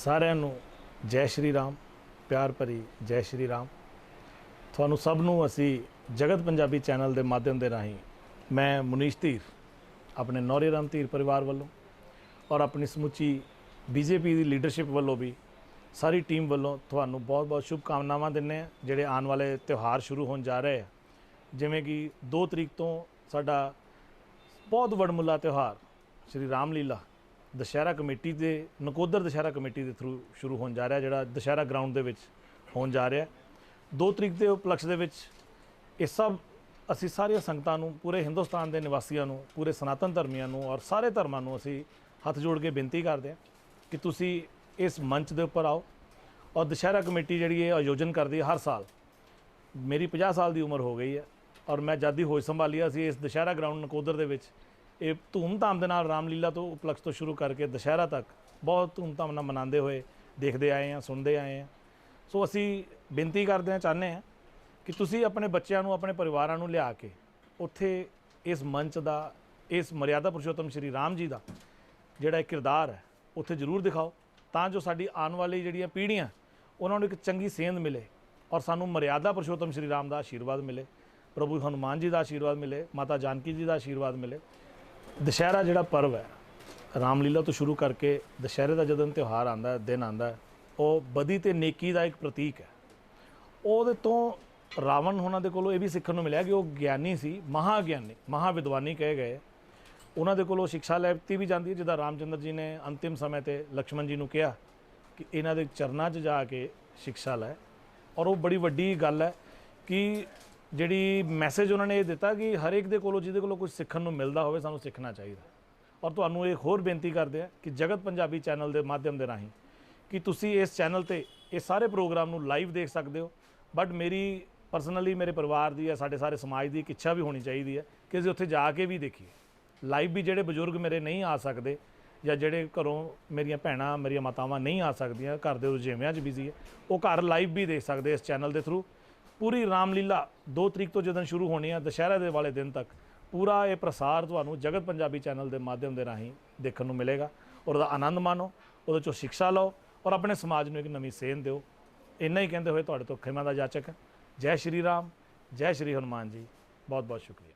ਸਾਰਿਆਂ ਨੂੰ ਜੈ ਸ਼੍ਰੀ ਰਾਮ, ਪਿਆਰ ਭਰੀ ਜੈ ਸ਼੍ਰੀ ਰਾਮ। ਤੁਹਾਨੂੰ ਸਭ ਨੂੰ ਅਸੀਂ ਜਗਤ ਪੰਜਾਬੀ ਚੈਨਲ ਦੇ ਮਾਧਿਅਮ ਦੇ ਰਾਹੀਂ ਮੈਂ ਮੁਨੀਸ਼ ਧੀਰ, ਆਪਣੇ ਨੌਰੇ ਰਾਮ ਧੀਰ ਪਰਿਵਾਰ ਵੱਲੋਂ ਔਰ ਆਪਣੀ ਸਮੁੱਚੀ ਬੀਜੇਪੀ ਦੀ ਲੀਡਰਸ਼ਿਪ ਵੱਲੋਂ ਵੀ ਸਾਰੀ ਟੀਮ ਵੱਲੋਂ ਤੁਹਾਨੂੰ ਬਹੁਤ-ਬਹੁਤ ਸ਼ੁਭ ਕਾਮਨਾਵਾਂ ਦਿੰਨੇ ਆ ਜਿਹੜੇ ਆਉਣ ਵਾਲੇ ਤਿਉਹਾਰ ਸ਼ੁਰੂ ਹੋਣ ਜਾ ਰਹੇ ਆ। ਜਿਵੇਂ ਕਿ 2 ਤਰੀਕ ਤੋਂ ਸਾਡਾ ਬਹੁਤ ਵਡਮੁੱਲਾ ਤਿਉਹਾਰ, ਸ਼੍ਰੀ ਰਾਮ ਲੀਲਾ ਦੁਸ਼ਹਿਰਾ ਕਮੇਟੀ ਦੇ, ਨਕੋਦਰ ਦੁਸ਼ਹਿਰਾ ਕਮੇਟੀ ਦੇ ਥਰੂ ਸ਼ੁਰੂ ਹੋਣ ਜਾ ਰਿਹਾ, ਜਿਹੜਾ ਦੁਸ਼ਹਿਰਾ ਗਰਾਊਂਡ ਦੇ ਵਿੱਚ ਹੋਣ ਜਾ ਰਿਹਾ। 2 ਤਰੀਕ ਦੇ ਉਪਲਕਸ਼ ਦੇ ਵਿੱਚ ਇਹ ਸਭ ਅਸੀਂ ਸਾਰੀਆਂ ਸੰਗਤਾਂ ਨੂੰ, ਪੂਰੇ ਹਿੰਦੁਸਤਾਨ ਦੇ ਨਿਵਾਸੀਆਂ ਨੂੰ, ਪੂਰੇ ਸਨਾਤਨ ਧਰਮੀਆਂ ਨੂੰ ਔਰ ਸਾਰੇ ਧਰਮਾਂ ਨੂੰ ਅਸੀਂ ਹੱਥ ਜੋੜ ਕੇ ਬੇਨਤੀ ਕਰਦੇ ਹਾਂ ਕਿ ਤੁਸੀਂ ਇਸ ਮੰਚ ਦੇ ਉੱਪਰ ਆਓ ਔਰ ਦੁਸ਼ਹਿਰਾ ਕਮੇਟੀ ਜਿਹੜੀ ਇਹ ਆਯੋਜਨ ਕਰਦੀ ਹੈ ਹਰ ਸਾਲ, ਮੇਰੀ 50 ਸਾਲ ਦੀ ਉਮਰ ਹੋ ਗਈ ਹੈ ਔਰ ਮੈਂ ਜਦ ਦੀ ਹੋਸ਼ ਸੰਭਾਲੀ ਅਸੀਂ ਇਸ ਦੁਸ਼ਹਿਰਾ ਗਰਾਊਂਡ ਨਕੋਦਰ ਦੇ ਵਿੱਚ ਇਹ ਧੂਮ-ਧਾਮ ਦੇ ਨਾਲ ਰਾਮਲੀਲਾ ਤੋਂ ਉਪਲਕਸ਼ ਤੋਂ ਸ਼ੁਰੂ ਕਰਕੇ ਦੁਸ਼ਹਿਰਾ ਤੱਕ ਬਹੁਤ ਧੂਮਧਾਮ ਨਾਲ ਮਨਾਉਂਦੇ ਹੋਏ ਦੇਖਦੇ ਆਏ ਹਾਂ, ਸੁਣਦੇ ਆਏ ਹਾਂ। ਸੋ ਅਸੀਂ ਬੇਨਤੀ ਕਰਦੇ ਹਾਂ, ਚਾਹੁੰਦੇ ਹਾਂ ਕਿ ਤੁਸੀਂ ਆਪਣੇ ਬੱਚਿਆਂ ਨੂੰ, ਆਪਣੇ ਪਰਿਵਾਰਾਂ ਨੂੰ ਲਿਆ ਕੇ ਉੱਥੇ ਇਸ ਮੰਚ ਦਾ, ਇਸ ਮਰਿਆਦਾ ਪੁਰਸ਼ੋਤਮ ਸ਼੍ਰੀ ਰਾਮ ਜੀ ਦਾ ਜਿਹੜਾ ਇਹ ਕਿਰਦਾਰ ਹੈ, ਉੱਥੇ ਜ਼ਰੂਰ ਦਿਖਾਓ ਤਾਂ ਜੋ ਸਾਡੀ ਆਉਣ ਵਾਲੀ ਜਿਹੜੀਆਂ ਪੀੜ੍ਹੀਆਂ, ਉਹਨਾਂ ਨੂੰ ਇੱਕ ਚੰਗੀ ਸੇਧ ਮਿਲੇ ਔਰ ਸਾਨੂੰ ਮਰਿਆਦਾ ਪੁਰਸ਼ੋਤਮ ਸ਼੍ਰੀ ਰਾਮ ਦਾ ਆਸ਼ੀਰਵਾਦ ਮਿਲੇ, ਪ੍ਰਭੂ ਹਨੂਮਾਨ ਜੀ ਦਾ ਆਸ਼ੀਰਵਾਦ ਮਿਲੇ, ਮਾਤਾ ਜਾਨਕੀ ਜੀ ਦਾ ਆਸ਼ੀਰਵਾਦ ਮਿਲੇ। ਦੁਸ਼ਹਿਰਾ ਜਿਹੜਾ ਪਰਵ ਹੈ, ਰਾਮਲੀਲਾ ਤੋਂ ਸ਼ੁਰੂ ਕਰਕੇ ਦੁਸ਼ਹਿਰੇ ਦਾ ਜਦੋਂ ਤਿਉਹਾਰ ਆਂਦਾ ਦਿਨ ਆਂਦਾ ਉਹ ਬਦੀ ਤੇ ਨੇਕੀ ਦਾ ਇੱਕ ਪ੍ਰਤੀਕ ਹੈ। ਉਹਦੇ ਤੋਂ ਰਾਵਣ ਉਹਨਾਂ ਦੇ ਕੋਲੋਂ ਇਹ ਵੀ ਸਿੱਖਣ ਨੂੰ ਮਿਲਿਆ ਕਿ ਉਹ ਗਿਆਨੀ ਸੀ, ਮਹਾਗਿਆਨੀ, ਮਹਾਵਿਦਵਾਨੀ ਕਹੇ ਗਏ। ਉਹਨਾਂ ਦੇ ਕੋਲੋਂ ਸਿੱਖਿਆ ਲੈਤੀ ਵੀ ਜਾਂਦੀ ਹੈ, ਜਿੱਦਾਂ ਰਾਮਚੰਦਰ ਜੀ ਨੇ ਅੰਤਿਮ ਸਮੇਂ ਤੇ ਲਕਸ਼ਮਣ ਜੀ ਨੂੰ ਕਿਹਾ ਕਿ ਇਹਨਾਂ ਦੇ ਚਰਨਾਂ 'ਚ ਜਾ ਕੇ ਸਿੱਖਿਆ ਲੈ। ਔਰ ਉਹ ਬੜੀ ਵੱਡੀ ਗੱਲ ਹੈ ਕਿ ਜਿਹੜੀ ਮੈਸੇਜ ਉਹਨਾਂ ਨੇ ਇਹ ਦਿੱਤਾ ਕਿ ਹਰ ਇੱਕ ਦੇ ਕੋਲੋਂ, ਜਿਹਦੇ ਕੋਲੋਂ ਕੁਝ ਸਿੱਖਣ ਨੂੰ ਮਿਲਦਾ ਹੋਵੇ, ਸਾਨੂੰ ਸਿੱਖਣਾ ਚਾਹੀਦਾ। ਔਰ ਤੁਹਾਨੂੰ ਇੱਕ ਹੋਰ ਬੇਨਤੀ ਕਰਦੇ ਆ ਕਿ ਜਗਤ ਪੰਜਾਬੀ ਚੈਨਲ ਦੇ ਮਾਧਿਅਮ ਦੇ ਰਾਹੀਂ ਕਿ ਤੁਸੀਂ ਇਸ ਚੈਨਲ ਤੇ ਇਹ ਸਾਰੇ ਪ੍ਰੋਗਰਾਮ ਨੂੰ ਲਾਈਵ ਦੇਖ ਸਕਦੇ ਹੋ। ਬਟ ਮੇਰੀ ਪਰਸਨਲੀ ਮੇਰੇ ਪਰਿਵਾਰ ਦੀ ਜਾਂ ਸਾਡੇ ਸਾਰੇ ਸਮਾਜ ਦੀ ਇੱਕ ਇੱਛਾ ਵੀ ਹੋਣੀ ਚਾਹੀਦੀ ਹੈ ਕਿ ਅਸੀਂ ਉੱਥੇ ਜਾ ਕੇ ਵੀ ਦੇਖੀਏ। ਲਾਈਵ ਵੀ ਜਿਹੜੇ ਬਜ਼ੁਰਗ ਮੇਰੇ ਨਹੀਂ ਆ ਸਕਦੇ ਜਾਂ ਜਿਹੜੇ ਘਰੋਂ ਮੇਰੀਆਂ ਭੈਣਾਂ, ਮੇਰੀਆਂ ਮਾਤਾਵਾਂ ਨਹੀਂ ਆ ਸਕਦੀਆਂ, ਘਰ ਦੇ ਰੁਝੇਵਿਆਂ 'ਚ ਬਿਜ਼ੀ ਹੈ, ਉਹ ਘਰ ਲਾਈਵ ਵੀ ਦੇਖ ਸਕਦੇ ਇਸ ਚੈਨਲ ਦੇ ਥਰੂ ਪੂਰੀ ਰਾਮਲੀਲਾ 2 ਤਰੀਕ ਤੋਂ ਜਦੋਂ ਸ਼ੁਰੂ ਹੋਣੀ ਆ, ਦੁਸ਼ਹਿਰਾ ਦੇ ਵਾਲੇ ਦਿਨ ਤੱਕ ਪੂਰਾ ਇਹ ਪ੍ਰਸਾਰ ਤੁਹਾਨੂੰ ਜਗਤ ਪੰਜਾਬੀ ਚੈਨਲ ਦੇ ਮਾਧਿਅਮ ਦੇ ਰਾਹੀਂ ਦੇਖਣ ਨੂੰ ਮਿਲੇਗਾ ਔਰ ਉਹਦਾ ਆਨੰਦ ਮਾਣੋ, ਉਹਦੇ ਚੋਂ ਸਿੱਖਿਆ ਲਓ ਔਰ ਆਪਣੇ ਸਮਾਜ ਨੂੰ ਇੱਕ ਨਵੀਂ ਸੇਧ ਦਿਓ। ਇੰਨਾ ਹੀ ਕਹਿੰਦੇ ਹੋਏ ਤੁਹਾਡੇ ਤੋਂ ਖਿਮਾ ਦਾ ਜਾਚਕ ਜੈ ਸ਼੍ਰੀ ਰਾਮ, ਜੈ ਸ਼੍ਰੀ ਹਨੂਮਾਨ ਜੀ। ਬਹੁਤ ਬਹੁਤ ਸ਼ੁਕਰੀਆ।